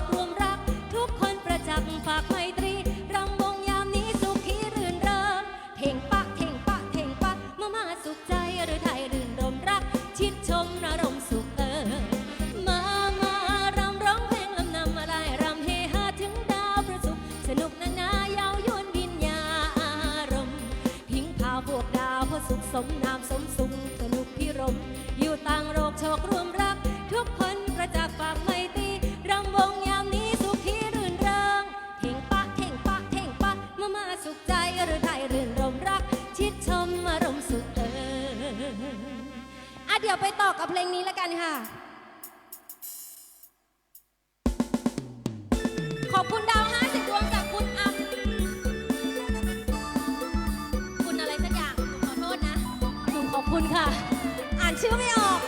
กรวมรัก ทุกคนประจักษ์ฝากไมตรีรำวงยามนี้สุขีรื่นเริงเพ่งปะเพ่งปะเพ่งปะมามาสุขใจหรือไทยรื่นรมรัก ชิดชมนรมสุขเออมามารำร้องเพลงลำนำมาไล่รำเฮฮาถึงดาวประสุขสนุกนานายาวยวนบิญยาอารมณ์พิงพาพวกดาวพอสุขสมนามสมสุขสนุกพิรมอยู่ต่างโรคโชครวมรัก ทุกคนประจักษ์ฝากไมตรี เดี๋ยวไปต่อกับเพลงนี้แล้วกันค่ะ ขอบคุณดาวห้าสิบดวงจากคุณอัมคุณอะไรสักอย่างหนูขอโทษนะหนูขอบคุณค่ะ อ่านชื่อไม่ออก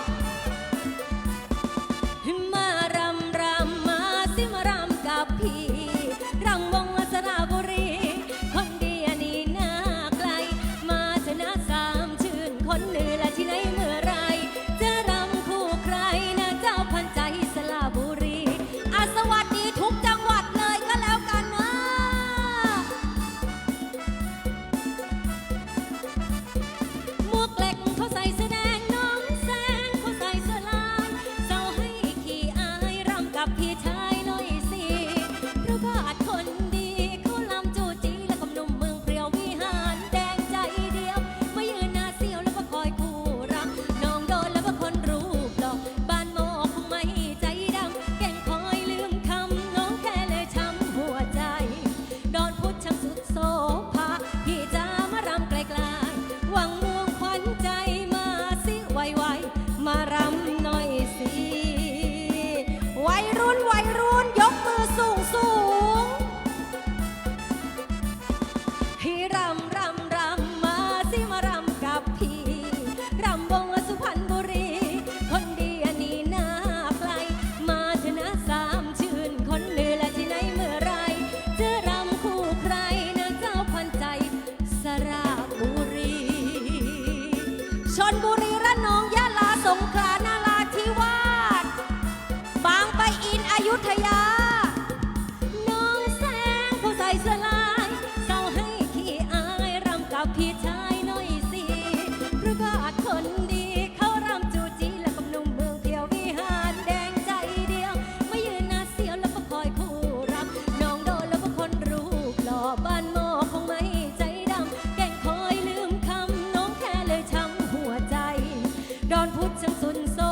ดอนพุทธจังสุนโซ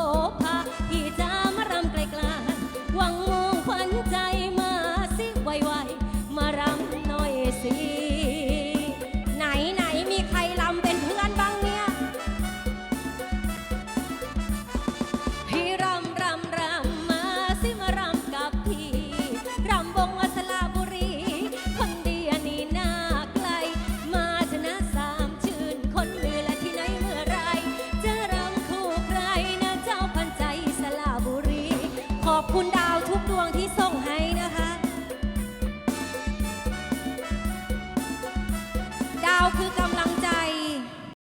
คุณดาว